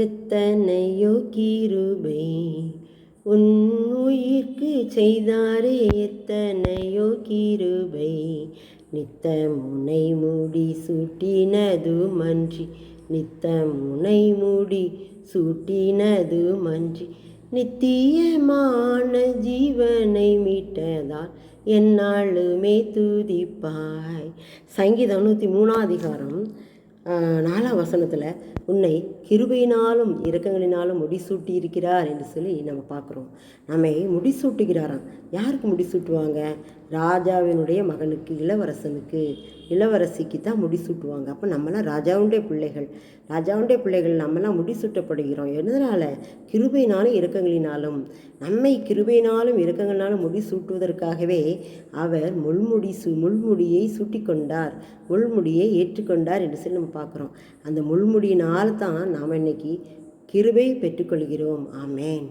எத்தனையோ கிருபை உன் உயிர்க்கு செய்தாரே எத்தனையோ கிருபை. நித்த முனை மூடி சூட்டினது மன்றி நித்த முனை மூடி சூட்டினது மன்றி. நித்தியமான ஜீவனை மீட்டதால் என்னாலுமே துதிப்பாய். சங்கீதம் நூற்றி மூணாம் அதிகாரம். நாலாம் வசனத்தில் உன்னை கிருபையினாலும் இரக்கங்களினாலும் முடிசூட்டி இருக்கிறார் என்று சொல்லி நம்ம பார்க்குறோம். நம்மை முடிசூட்டுகிறாராம். யாருக்கு முடிசூட்டுவாங்க? ராஜாவினுடைய மகனுக்கு இளவரசனுக்கு. இளவரசிக்கு தான் முடிசூட்டுவாங்க. அப்போ நம்மளாம் ராஜாவுடைய பிள்ளைகள். ராஜாவுடைய பிள்ளைகள் நம்மலாம் முடிசூட்டப்படுகிறோம். எதனால்? கிருபையினாலும் இரக்கங்களினாலும். நம்மை கிருபையினாலும் இரக்கங்களினாலும் முடிசூட்டுவதற்காகவே அவர் முள்முடி சு முள்முடியை சூட்டிக்கொண்டார். முள்முடியை ஏற்றுக்கொண்டார் என்று சொல்லி நம்ம பார்க்குறோம். அந்த முள்முடியினால் தான் நாம் இன்னைக்கு கிருபை பெற்றுக்கொள்கிறோம். ஆமேன்.